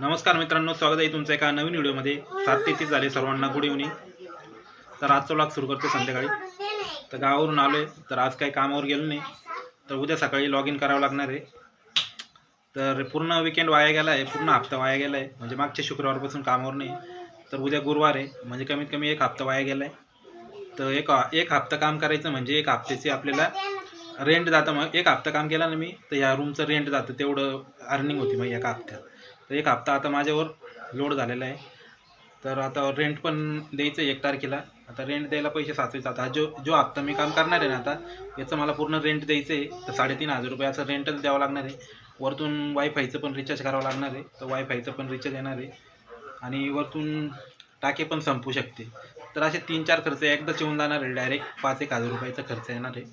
नमस्कार मित्रांनो स्वागत आहे तुमचं एका नवीन व्हिडिओमध्ये. सात ते तीस झाले सर्वांना गुड इव्हनिंग तर आजचा ब्लॉग सुरू करतो संध्याकाळी. तर गावावरून आलो आहे तर आज काही कामावर गेलो नाही. तर उद्या सकाळी लॉग इन करावं लागणार आहे. तर पूर्ण विकेंड वाया गेला आहे पूर्ण हप्ता वाया गेला आहे म्हणजे मागच्या शुक्रवारपासून कामावर नाही. तर उद्या गुरुवार आहे म्हणजे कमीत कमी एक हप्ता वाया गेला आहे तर एक एक हप्ता काम करायचं म्हणजे एक हप्त्याची आपल्याला रेंट जातं मग. एक हप्ता काम केला ना मी तर या रूमचं रेंट जातं तेवढं अर्निंग होती मग एका हप्त्यात. तर एक हप्ता आता माझ्यावर लोड झालेला आहे. तर आता रेंट पण द्यायचं आहे एक तारखेला. आता रेंट द्यायला पैसे साचवायचं आता जो जो हप्ता मी काम करणार आहे ना आता याचं मला पूर्ण रेंट द्यायचं आहे. तर साडेतीन हजार रुपये असं रेंटच द्यावं लागणार आहे. वरतून वायफायचं पण रिचार्ज करावं लागणार आहे. तर वायफायचं पण रिचार्ज येणार आहे. आणि वरतून टाके पण संपू शकते. तर असे तीन चार खर्च एकदाच येऊन जाणार आहे. डायरेक्ट पाच एक हजार रुपयाचा खर्च येणार आहे.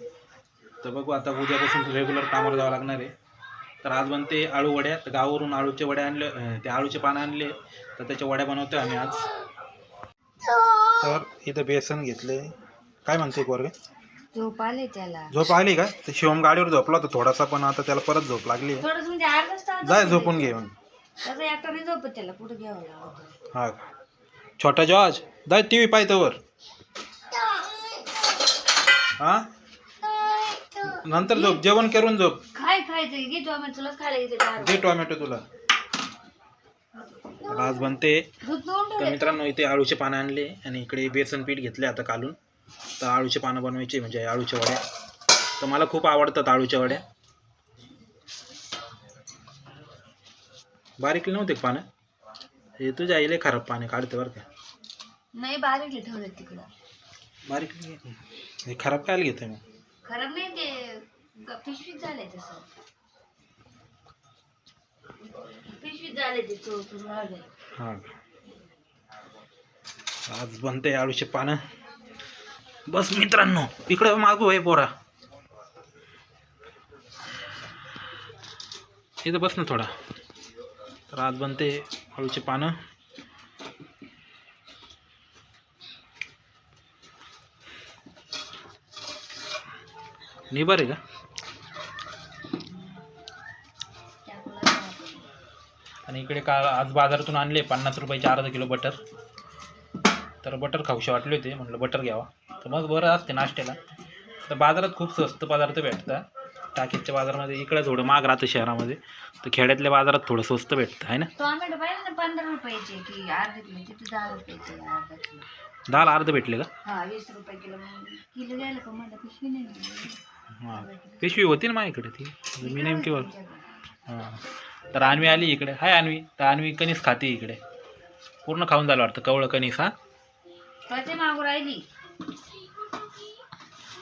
तर बघू आता उद्यापासून रेग्युलर कामावर जावं लागणार आहे. तर आज बनते आळू वड्या. तर गावावरून आळूचे वड्या आणले ते आळूचे पानं आणले. तर त्याच्या वड्या बनवतोय आम्ही आज. तर इथं बेसन घेतले. काय म्हणते वर्ग झोप आले त्याला. झोप आली का? तर शिवम गाडीवर झोपला होता थोडासा पण आता त्याला परत झोप लागली. थोडस म्हणजे तास जाय झोपून घे मग त्याचा एकटाने झोपत त्याला पुढे घ्यावं लागतं. हा का? छोटा जॉर्ज जाय टी व्ही पाहिजे वर हा? नंतर झोप जेवण करून झोप. काय खायचं घे तुला तुलाच खायला. दे टोमॅटो तुला. तर आज बनते. तर मित्रांनो इथे आळूचे पानं आणले आणि इकडे बेसन पीठ घेतले आता कालून. तर आळूचे पानं बनवायचे म्हणजे आळूच्या वड्या. तर मला खूप आवडतात आळूच्या वड्या. बारीक नव्हते पानं? हे तुझ्या आईले खराब पाने काढते बरं का. नाही बारीक ठेवले तिकडं. बारीक हे खराब काय घेते मग? खराब नाही ते. पिशवीत झालंय तसं पिशवीत झाले ते चोचून राहिले हां आज बनते आळूचे पानं. बस मित्रांनो इकडे मागू आहे पोरा. इथं बस ना थोडा. तर आज बनते आळूचे पानं. निबर आहे का? आणि इकडे का आज बाजारातून आणले पन्नास रुपयाचे अर्धा किलो बटर. तर बटर खाऊशे वाटले होते म्हटलं बटर घ्यावा. तर मग बरं असते नाश्त्याला. तर बाजारात खूप स्वस्त पदार्थ भेटतात. टाकीच्या बाजारामध्ये इकडे थोडं महाग राहतं शहरामध्ये. तर खेड्यातल्या बाजारात थोडं स्वस्त भेटतं आहे ना? टोमॅटो पाहिजे ना पंधरा रुपयाचे की अर्धा किलो तिथे दहा रुपयाचे अर्धा किलो? दहाला अर्ध भेटले का? हा वीस रुपये किलो. मग किलो घ्यायला का मला? पिशवी नाही. हां पिशवी होती ना माझ्याकडे ती. मी नेमकी हां तर अन्वी आली इकडे. हाय अन्वी. तर अन्वी कणीस खाते इकडे. पूर्ण खाऊन झालं वाटतं. कवळं कणीस हां. कधी मागू राहिली.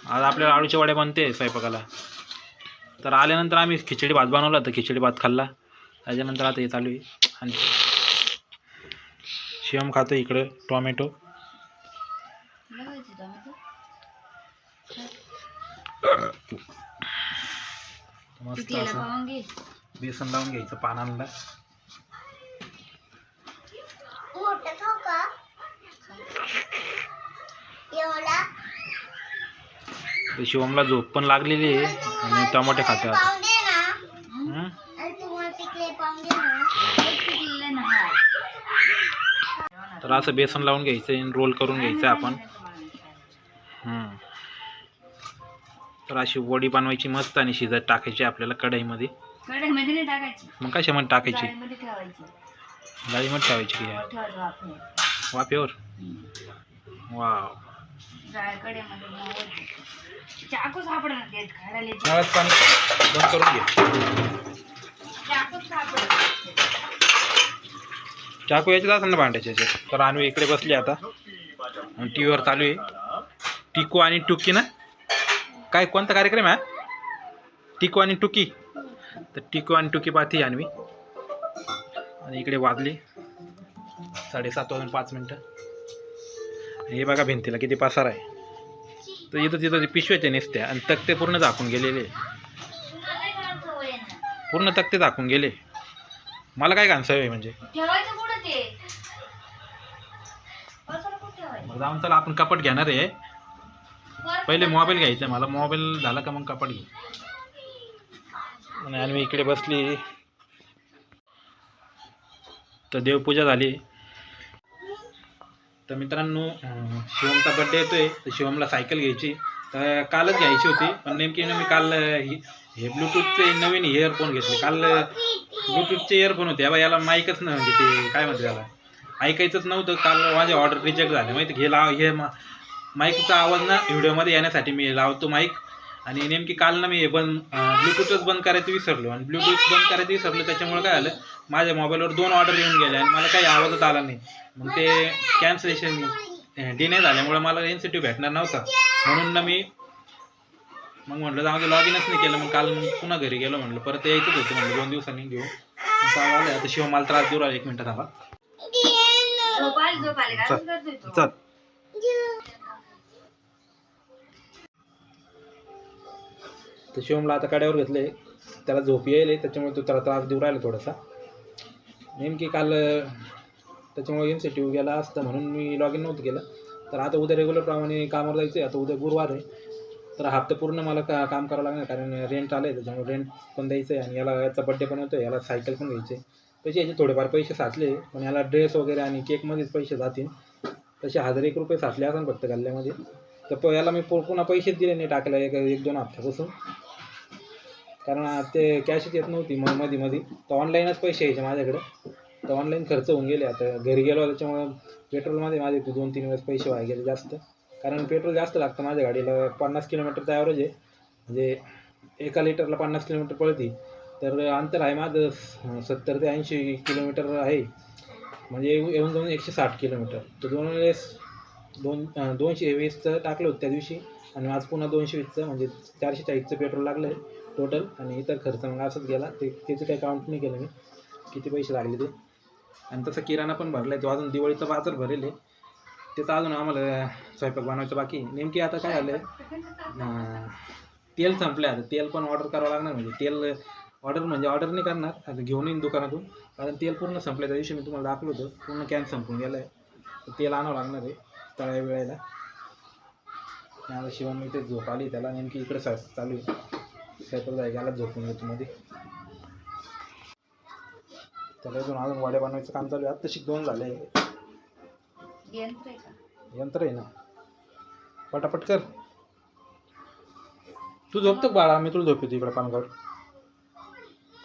आज आपल्याला आळूच्या वड्या बनते स्वयंपाकाला. तर आल्यानंतर आम्ही खिचडी भात बनवला तर खिचडी भात खाल्ला. त्याच्यानंतर आता हे चालू आहे. आणि शिवम खातो इकडं. टोमॅटो. मस्त असं. बेसन लावून घ्यायचं पानांना तर शिवमला झोप पण लागलेली आहे आणि टमाटे खातो आता. तर असं बेसन लावून घ्यायचं आणि रोल करून घ्यायचं आपण. हं. तर अशी वडी बनवायची मस्त आणि शिजत टाकायची आपल्याला कढईमध्ये. कढईमध्ये नाही टाकायची. मग कशामध्ये टाकायची? जाळीमध्ये ठेवायची. की? ठेवायचं. वाफेवर? हम्म. वाव. जाळ कढईमध्ये मोहर. चाकू सापडणार ते खायला नळात पाणी बंद करून घे. चाकू सापडणार चाकू याच्यात असेल ना भांड्याच्या याच्यात. तर आणवी इकडे बसली आता. आणि टी व्हीवर चालू आहे. टिकू आणि टुकी ना? काय कोणता कार्यक्रम आहे टिकू आणि टुकी? तर टिकू आणि टुकी पाहती आणवी. आणि इकडे वाजली. साडेसात वाजून पाच मिनटं. हे बघा भिंतीला किती पसार आहे. तर इथं तिथं ते पिशव्याचे नेसत्या आणि तक्ते पूर्ण झाकून गेलेले. पूर्ण तक्ते झाकून गेले. मला काय घाण सवय म्हणजे. जाऊन चला आपण कपट घेणार आहे. पहिले मोबाईल घ्यायचा मला. मोबाईल झाला का मग कपट घे आणि आम्ही मी इकडे बसली. तर देवपूजा झाली. तर मित्रांनो शिवमचा बड्डे येतोय तर शिवमला सायकल घ्यायची. तर कालच घ्यायची होती पण नेमकी ना मी काल हे ब्लूटूथचे नवीन इयरफोन घेतले. काल ब्लूटूथचे इयरफोन होते. बा याला माईकच न म्हणजे ते काय म्हणते त्याला ऐकायचंच नव्हतं. काल माझे ऑर्डर रिजेक्ट झाले. माहिती घे लाव हे माईकचा आवाज ना व्हिडिओमध्ये येण्यासाठी मी लावतो माईक आणि नेमकी काल ना मी हे बंद ब्लूटूथच बंद करायचं विसरलो. आणि ब्लूटूथ बंद करायचं विसरलो त्याच्यामुळे काय झालं माझ्या मोबाईलवर दोन ऑर्डर येऊन गेले आणि मला काही आवाजच आला नाही. मग ते कॅन्सलेशन डिने झाल्यामुळे मला इन्सेटिव्ह भेटणार नव्हता. म्हणून ना मी मग म्हटलं जाऊ लॉग इनच नाही केलं. मग काल पुन्हा घरी गेलो म्हटलं परत यायचंच होतं म्हटलं दोन दिवसांनी घेऊ. आलं आता शिव मला त्रास देऊ राहिला एक मिनटं थांबा. आली आली चल. तर शिवमला आता कड्यावर घेतले. त्याला झोप येईल त्याच्यामुळे तो त्याला त्रास देऊ राहिला थोडासा. नेमकी काल त्याच्यामुळे एम सी टी गेला असतं म्हणून मी लॉग इन नव्हतं केलं. तर आता उद्या रेग्युलरप्रमाणे कामावर जायचं आहे आता उद्या गुरुवार आहे. तर हप्ता पूर्ण मला का काम करावं लागणार कारण रेंट आलं आहे त्याच्यामुळे रेंट पण द्यायचं आहे आणि याला याचा बड्डे पण होतो याला सायकल पण घ्यायचे आहे तसे याचे थोडेफार पैसे साचले पण याला ड्रेस वगैरे आणि केकमध्येच पैसे जातील. तसे हजार एक रुपये साचले असं फक्त गल्ल्यामध्ये. तर प याला मी पूर्ण पुन्हा पैसेच दिले नाही टाकायला एक एक दोन हप्त्यापासून. कारण ते कॅशच येत नव्हती मग मध्ये मध्ये तर ऑनलाईनच पैसे यायचे माझ्याकडे. तर ऑनलाईन खर्च होऊन गेले. आता घरी गेलो त्याच्यामुळं पेट्रोलमध्ये माझे दोन तीन वेळेस पैसे वाया गेले जास्त. कारण पेट्रोल जास्त लागतं माझ्या गाडीला. पन्नास किलोमीटरचा ॲव्हरेज आहे. म्हणजे एका लिटरला पन्नास किलोमीटर पळती. तर अंतर आहे माझं सत्तर ते ऐंशी किलोमीटर आहे. म्हणजे येऊ- येऊन जाऊन एकशे साठ किलोमीटर. तर दोन वेळेस दोन दोनशे वीसचं टाकलं होतं त्या दिवशी. आणि आज पुन्हा दोनशे वीसचं. म्हणजे चारशे चाळीसचं पेट्रोल लागलं आहे टोटल आणि इतर खर्च. मग असंच गेला. ते त्याचं काही काउंट नाही केलं मी. किती पैसे लागले ते. आणि तसं किराणा पण भरला आहे तो अजून दिवाळीचा बाजार भरेल आहे. त्याचा अजून आम्हाला स्वयंपाक बनवायचं बाकी नेमकी आता काय आलं आहे तेल संपलं आता. तेल पण ऑर्डर करावं लागणार म्हणजे. तेल ऑर्डर म्हणजे ऑर्डर नाही करणार. आता घेऊन येईन दुकानातून. कारण तेल पूर्ण संपलं त्या दिवशी मी तुम्हाला दाखवलं होतं. पूर्ण कॅन संपून गेलं आहे तर तेल आणावं लागणार आहे. तळ्या वेळेला आणि आता शिवण मी ते झोप आली त्याला नेमकी इकडे चालू आहे. स्वयंपाक जाय गेला झोपून घेतो मध्ये. त्याला अजून अजून वड्या बनवायचं काम चालू आहे. आत्ता शिक दोन झाले. यंत्र आहे ना. पटापट कर. तू झोपतो बाळा? मी तुला झोपतो इकडे पानगावर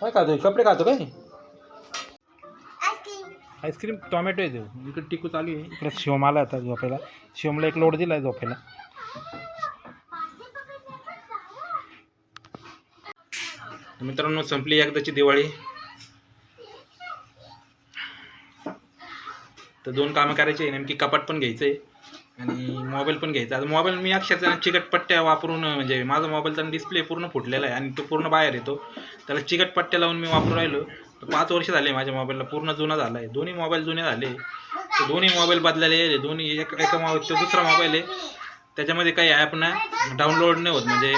काय खातो? कपडे खातो काय? आईस्क्रीम टोमॅटो आहे देऊ इकडे टिकू चालू आहे. इकडे शिवम आला आता झोपायला. शिवमला एक लोड दिला आहे झोपायला. मित्रांनो संपली एकदाची दिवाळी. तर दोन कामं करायचे नेमकी कपाट पण घ्यायचं आहे आणि मोबाईल पण घ्यायचा. आता मोबाईल मी अक्षरशः चिकटपट्ट्या वापरून म्हणजे माझा मोबाईलचा डिस्प्ले पूर्ण फुटलेला आहे आणि तो पूर्ण बाहेर येतो. त्याला चिकटपट्ट्या लावून मी वापरून राहिलो. तर पाच वर्ष झाले माझ्या मोबाईलला पूर्ण जुना झाला आहे दोन्ही मोबाईल जुने झाले. तर दोन्ही मोबाईल बदलायला दोन्ही एक एका मोबाईल तो दुसरा मोबाईल आहे. त्याच्यामध्ये काही ॲप ना डाउनलोड नाही होत. म्हणजे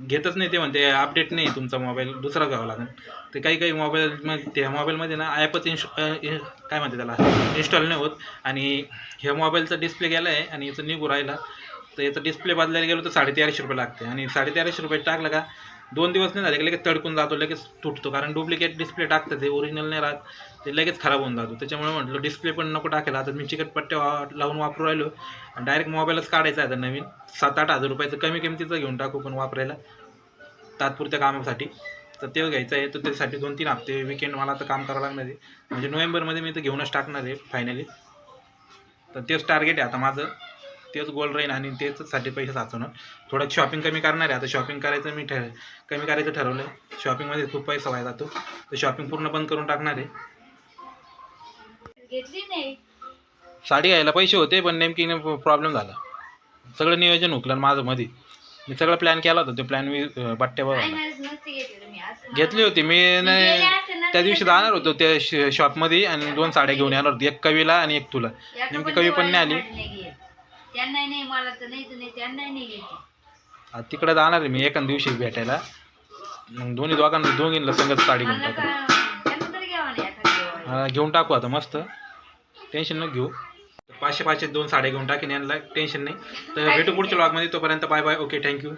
घेतच नाही ते म्हणते अपडेट नाही तुमचा मोबाईल दुसरा घ्यावा लागेल. ते काही काही मोबाईल मग त्या मोबाईलमध्ये ना ॲपच इन्स्ट काय म्हणते त्याला इन्स्टॉल नाही होत. आणि ह्या मोबाईलचा डिस्प्ले गेला आहे आणि याचं निघू राहिला. तर याचा डिस्प्ले बदलायला गेलो तर साडेतेराशे रुपये लागते. आणि साडेतेराशे रुपये टाकलं का दोन दिवस नाही झाले की लगेच तडकून जातो लगेच तुटतो. कारण डुप्लिकेट डिस्प्ले टाकतं ते ओरिजिनल नाही राहत. ते लगेच खराब होऊन जातो. त्याच्यामुळे म्हटलं डिस्प्ले पण नको टाकायला. आता मी चिकटपट्ट्या लावून वापरू राहिलो. आणि डायरेक्ट मोबाईलच काढायचा आहे आता नवीन. सात आठ हजार रुपयाचं कमी किमतीचं घेऊन टाकू पण वापरायला. तात्पुरत्या कामासाठी. तर ते घ्यायचं आहे. तर त्यासाठी दोन तीन हप्ते विकेंड मला आता काम करावं लागणार आहे. म्हणजे नोव्हेंबरमध्ये मी तर घेऊनच टाकणार आहे फायनली तर तेच टार्गेट आहे आता माझं. तेच गोल राहील आणि तेचसाठी पैसे साचवणार. थोडं शॉपिंग कमी करणार आहे. आता शॉपिंग करायचं मी ठर कमी करायचं ठरवलं आहे शॉपिंगमध्ये खूप पैसा व्हायला जातो. तर शॉपिंग पूर्ण बंद करून टाकणार आहे. घेतली नाही. साडी घ्यायला पैसे होते पण नेमकी प्रॉब्लेम झाला. सगळं नियोजन हुकलं माझं मध्ये मी सगळं प्लॅन केला होता. ते प्लॅन मी बट्ट्यावर घेतली होती मी. त्या दिवशी जाणार होतो त्या श- शॉपमध्ये आणि दोन साड्या घेऊन येणार होती. एक कवीला आणि एक तुला. नेमकी कवी पण नाही आली. त्यांना नाही मला तर नाही तर नाही त्यांना नाही आता तिकडे जाणार आहे मी एका दिवशी भेटायला. मग दोन्ही दोघांना दोघींना संगत साडी घेऊन मला टाकू. का त्यांना तरी घ्यावा नाही एखादी दिवाळी. हा, घेऊन टाकू आता मस्त. टेन्शन न घेऊ. पाचशे पाचशे दोन साड्या घेऊन टाकीन यांना टेन्शन नाही. तर भेटू पुढच्या ब्लॉगमध्ये तोपर्यंत बाय बाय ओके थँक्यू